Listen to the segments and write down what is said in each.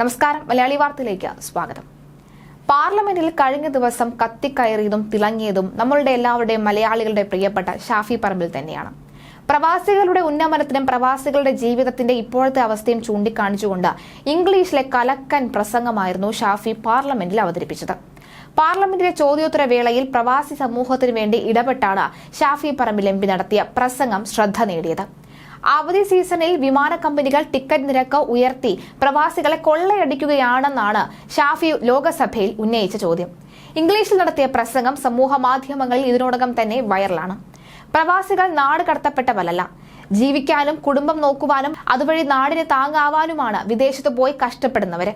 നമസ്കാരം. മലയാളി വാർത്തയിലേക്ക് സ്വാഗതം. പാർലമെന്റിൽ കഴിഞ്ഞ ദിവസം കത്തിക്കയറിയതും തിളങ്ങിയതും നമ്മളുടെ എല്ലാവരുടെയും മലയാളികളുടെ പ്രിയപ്പെട്ട ഷാഫി പറമ്പിൽ തന്നെയാണ്. പ്രവാസികളുടെ ഉന്നമനത്തിനും പ്രവാസികളുടെ ജീവിതത്തിന്റെ ഇപ്പോഴത്തെ അവസ്ഥയും ചൂണ്ടിക്കാണിച്ചുകൊണ്ട് ഇംഗ്ലീഷിലെ കലക്കൻ പ്രസംഗമായിരുന്നു ഷാഫി പാർലമെന്റിൽ അവതരിപ്പിച്ചത്. പാർലമെന്റിലെ ചോദ്യോത്തര വേളയിൽ പ്രവാസി സമൂഹത്തിനു വേണ്ടി ഇടപെട്ടാണ് ഷാഫി പറമ്പിൽ എം നടത്തിയ പ്രസംഗം ശ്രദ്ധ നേടിയത്. അവധി സീസണിൽ വിമാന കമ്പനികൾ ടിക്കറ്റ് നിരക്ക് ഉയർത്തി. പ്രവാസികളെ കൊള്ളയടിക്കുകയാണെന്നാണ് ഷാഫി ലോകസഭയിൽ ഉന്നയിച്ച ചോദ്യം. ഇംഗ്ലീഷിൽ നടത്തിയ പ്രസംഗം സമൂഹ മാധ്യമങ്ങളിൽ ഇതിനോടകം തന്നെ വൈറലാണ്. പ്രവാസികൾ നാട് കടത്തപ്പെട്ടവരല്ല. ജീവിക്കാനും കുടുംബം നോക്കുവാനും അതുവഴി നാടിനെ താങ്ങാവാനുമാണ് വിദേശത്ത് പോയി കഷ്ടപ്പെടുന്നവര്.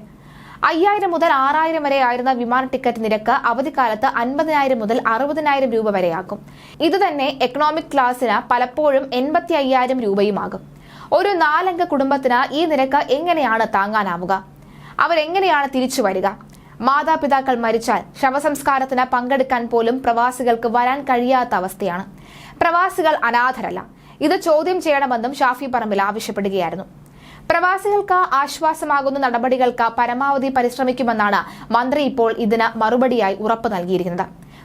അയ്യായിരം മുതൽ ആറായിരം വരെ ആയിരുന്ന വിമാന ടിക്കറ്റ് നിരക്ക് അവധിക്കാലത്ത് അൻപതിനായിരം മുതൽ അറുപതിനായിരം രൂപ വരെയാകും ഇത് തന്നെ എക്കണോമിക് ക്ലാസ്സിന് പലപ്പോഴും എൺപത്തി അയ്യായിരം രൂപയുമാകും. ഒരു നാലംഗ കുടുംബത്തിന് ഈ നിരക്ക് എങ്ങനെയാണ് താങ്ങാനാവുക? അവരെങ്ങനെയാണ് തിരിച്ചു വരിക? മാതാപിതാക്കൾ മരിച്ചാൽ ശവസംസ്കാരത്തിന് പങ്കെടുക്കാൻ പോലും പ്രവാസികൾക്ക് വരാൻ കഴിയാത്ത അവസ്ഥയാണ്. പ്രവാസികൾ അനാഥരല്ല. ഇത് ചോദ്യം ചെയ്യണമെന്നും ഷാഫി പറമ്പിൽ ആവശ്യപ്പെടുകയായിരുന്നു. പ്രവാസികൾക്ക് ആശ്വാസമാകുന്ന നടപടികൾക്ക് പരമാവധി പരിശ്രമിക്കുമെന്നാണ് മന്ത്രി ഇപ്പോൾ ഇതിന് മറുപടിയായി ഉറപ്പ് നൽകിയിരിക്കുന്നത്.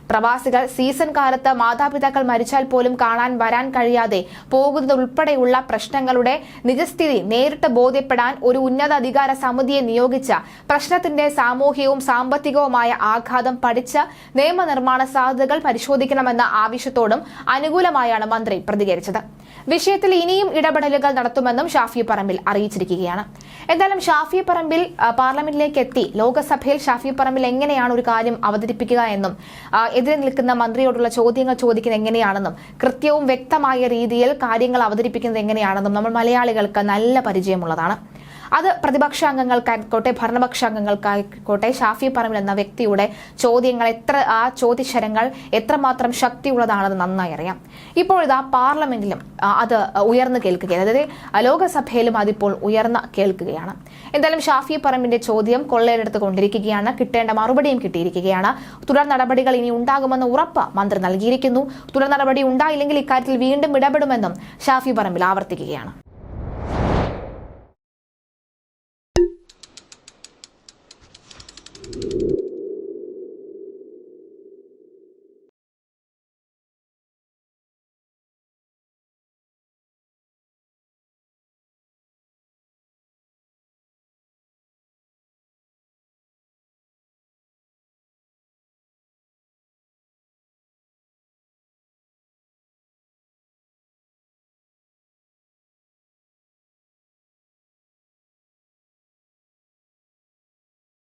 പ്രവാസികൾ സീസൺ കാലത്ത് മാതാപിതാക്കൾ മരിച്ചാൽ പോലും കാണാൻ വരാൻ കഴിയാതെ പോകുന്നതുൾപ്പെടെയുള്ള പ്രശ്നങ്ങളുടെ നിജസ്ഥിതി നേരിട്ട് ബോധ്യപ്പെടാൻ ഒരു ഉന്നത അധികാര സമിതിയെ നിയോഗിച്ച പ്രശ്നത്തിന്റെ സാമൂഹികവും സാമ്പത്തികവുമായ ആഘാതം പഠിച്ച് നിയമനിർമ്മാണ സാധ്യതകൾ പരിശോധിക്കണമെന്ന ആവശ്യത്തോടും അനുകൂലമായാണ് മന്ത്രി പ്രതികരിച്ചത്. വിഷയത്തിൽ ഇനിയും ഇടപെടലുകൾ നടത്തുമെന്നും ഷാഫി പറമ്പിൽ അറിയിച്ചിരിക്കുകയാണ്. എന്തായാലും ഷാഫി പറമ്പിൽ പാർലമെന്റിലേക്ക് എത്തി. ലോക്സഭയിൽ ഷാഫി പറമ്പിൽ എങ്ങനെയാണ് ഒരു കാര്യം അവതരിപ്പിക്കുക എന്നും എതിരെ നിൽക്കുന്ന മന്ത്രിയോടുള്ള ചോദ്യങ്ങൾ ചോദിക്കുന്നത് എങ്ങനെയാണെന്നും കൃത്യവും വ്യക്തമായ രീതിയിൽ കാര്യങ്ങൾ അവതരിപ്പിക്കുന്നത് എങ്ങനെയാണെന്നും നമ്മൾ മലയാളികൾക്ക് നല്ല പരിചയമുള്ളതാണ്. അത് പ്രതിപക്ഷ അംഗങ്ങൾക്കായിക്കോട്ടെ ഭരണപക്ഷ അംഗങ്ങൾക്കായിക്കോട്ടെ ഷാഫി പറമ്പിൽ എന്ന വ്യക്തിയുടെ ചോദ്യങ്ങൾ എത്ര ആ ചോദ്യശരങ്ങൾ എത്രമാത്രം ശക്തിയുള്ളതാണെന്ന് നന്നായി അറിയാം. ഇപ്പോഴിതാ പാർലമെന്റിലും അത് ഉയർന്നു കേൾക്കുകയാണ്. അതായത് ലോകസഭയിലും അതിപ്പോൾ ഉയർന്ന കേൾക്കുകയാണ്. എന്തായാലും ഷാഫി പറമ്പിന്റെ ചോദ്യം കൊള്ളയിലെടുത്ത് കൊണ്ടിരിക്കുകയാണ്. കിട്ടേണ്ട മറുപടിയും കിട്ടിയിരിക്കുകയാണ്. തുടർ നടപടികൾ ഇനി ഉണ്ടാകുമെന്ന് ഉറപ്പ് മന്ത്രി നൽകിയിരിക്കുന്നു. തുടർ നടപടി ഉണ്ടായില്ലെങ്കിൽ ഇക്കാര്യത്തിൽ വീണ്ടും ഇടപെടുമെന്നും ഷാഫി പറമ്പിൽ ആവർത്തിക്കുകയാണ്.